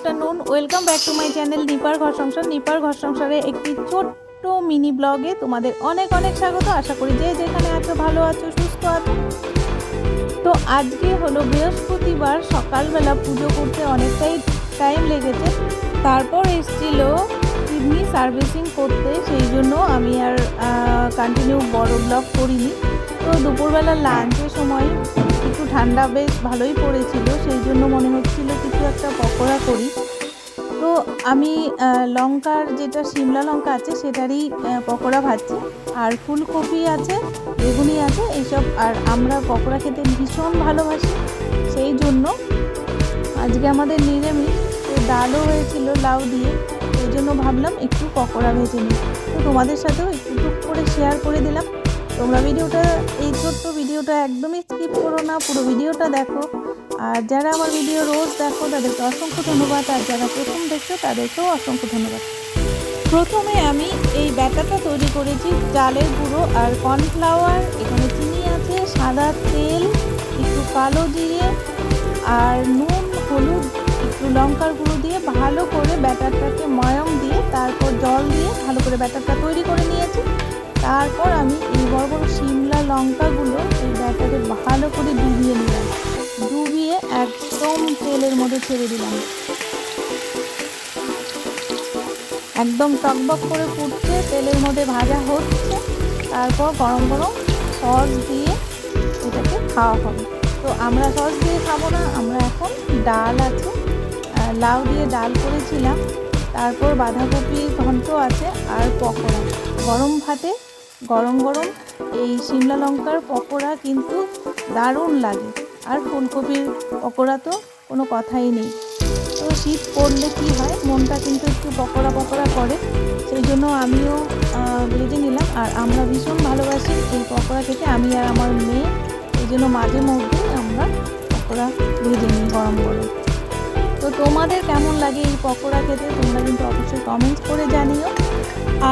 Welcome back to my channel নিপার ঘর সংসার নিপার ঘর সংসারে একটি ছোট্ট মিনি ব্লগে তোমাদের অনেক অনেক স্বাগত। আশা করি যে যেখানে আছো, ভালো আছো, সুস্থ আছো। তো আজকে হলো বৃহস্পতিবার, সকালবেলা পুজো করতে অনেকটাই টাইম লেগেছে। তারপর এসেছিল কিডনি সার্ভিসিং করতে, সেই জন্য আমি আর কন্টিনিউ বড় ব্লগ করিনি। তো দুপুরবেলা লাঞ্চের সময় ঠান্ডা বেশ ভালোই পড়েছিল, সেই জন্য মনে হচ্ছিল কিছু একটা পকোড়া করি। তো আমি লঙ্কার যেটা সিমলা লঙ্কা আছে সেটারই পকোড়া ভাজছি। আর ফুলকপি আছে, বেগুনি আছে এইসব আর আমরা পকোড়া খেতে ভীষণ ভালোবাসি, সেই জন্য আজকে আমাদের নিরামিষ ডালও হয়েছিল লাউ দিয়ে, সেই জন্য ভাবলাম একটু পকোড়া ভেজে নিই। তো তোমাদের সাথেও একটু টুক করে শেয়ার করে দিলাম। তোমরা ভিডিওটা, এই ছোট্ট ভিডিওটা একদমই স্কিপ করো না, পুরো ভিডিওটা দেখো। আর যারা আমার ভিডিও রোজ দেখো, তাদেরকে অসংখ্য ধন্যবাদ। আর যারা প্রথম দেখছ, তাদেরকেও অসংখ্য ধন্যবাদ। প্রথমে আমি এই ব্যাটারটা তৈরি করেছি, চালের গুঁড়ো আর কর্নফ্লাওয়ার। এখানে চিনি আছে, সাদা তেল, একটু কালো জিরে আর নুন, হলুদ, একটু লঙ্কার গুঁড়ো দিয়ে ভালো করে ব্যাটারটাকে ময়ম দিয়ে, তারপর জল দিয়ে ভালো করে ব্যাটারটা তৈরি করে নিয়েছি। তারপর আমি এই বড় বড় শিমলা লঙ্কাগুলো এই ব্যাটারে ভালো করে ডুবিয়ে নিলাম। ডুবিয়ে একদম তেলের মধ্যে ছেড়ে দিলাম। একদম টকবক করে ফুটছে, তেলের মধ্যে ভাজা হচ্ছে। তারপর গরম গরম সস দিয়ে এটাকে খাওয়া হবে। তো আমরা সস দিয়ে খাব না, আমরা এখন ডাল আছে। লাউ দিয়ে ডাল করেছিলাম। তারপর বাঁধাকপি ঘন্ট আছে আর পকোড়া। গরম ভাতে গরম গরম। এই শিমলা লঙ্কার পকোড়া কিন্তু দারুণ লাগে। আর ফুলকপির পকোড়া তো কোনো কথাই নেই। তো শীত পড়লে কি হয়, মনটা কিন্তু একটু পকোড়া পকোড়া করে। সেই জন্য আমিও ভেজে নিলাম। আর আমরা ভীষণ ভালোবাসি এই পকোড়া খেতে। আমি আর আমার মেয়ে, এই জন্য মাঝে মধ্যেই আমরা পকোড়া ভেজে নিই গরম গরম। তো তোমাদের কেমন লাগে এই পকোড়া খেতে? তোমরা কিন্তু অবশ্যই কমেন্টস করে জানিও।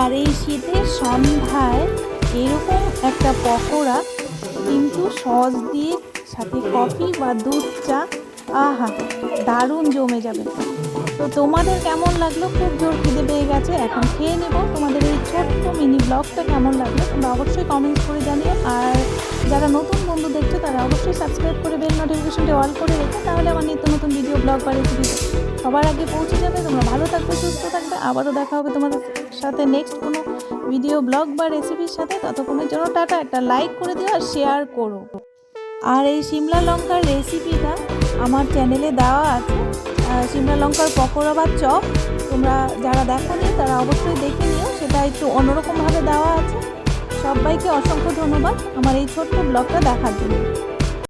আর এই শীতের সন্ধ্যায় এরকম একটা পকোড়া কিন্তু সস দিয়ে, সাথে কফি বা দুধ চা, আহা, দারুণ জমে যাবে। তো তোমাদের কেমন লাগল? খুব জোর খিদে পেয়ে গেছে। এখন খেয়ে নেব। তোমাদের এই ছোট্ট মিনি ব্লগটা কেমন লাগল? তোমরা অবশ্যই কমেন্টস করে জানিও। আর যারা নতুন বন্ধু দেখছ, তারা অবশ্যই সাবস্ক্রাইব করে বেল নোটিফিকেশনটা অল করে রেখো। তাহলে আমার নিত্য নতুন ভিডিও ব্লগ বা রেসিপি সবার আগে পৌঁছে যাবে। তোমরা থাকবে। আবারও দেখা হবে তোমাদের সাথে নেক্সট কোনো ভিডিও ব্লগ বা রেসিপির সাথে। ততক্ষণের জন্য টাটা, একটা লাইক করে দিও আর শেয়ার করো। আর এই সিমলা লঙ্কার রেসিপিটা আমার চ্যানেলে দেওয়া আছে। সিমলা লঙ্কার পকোড়া বা চপ, তোমরা যারা দেখোনি, তারা অবশ্যই দেখে নিও। সেটা একটু অন্যরকমভাবে দেওয়া আছে। সবাইকে অসংখ্য ধন্যবাদ আমার এই ছোট্ট ব্লগটা দেখার জন্য।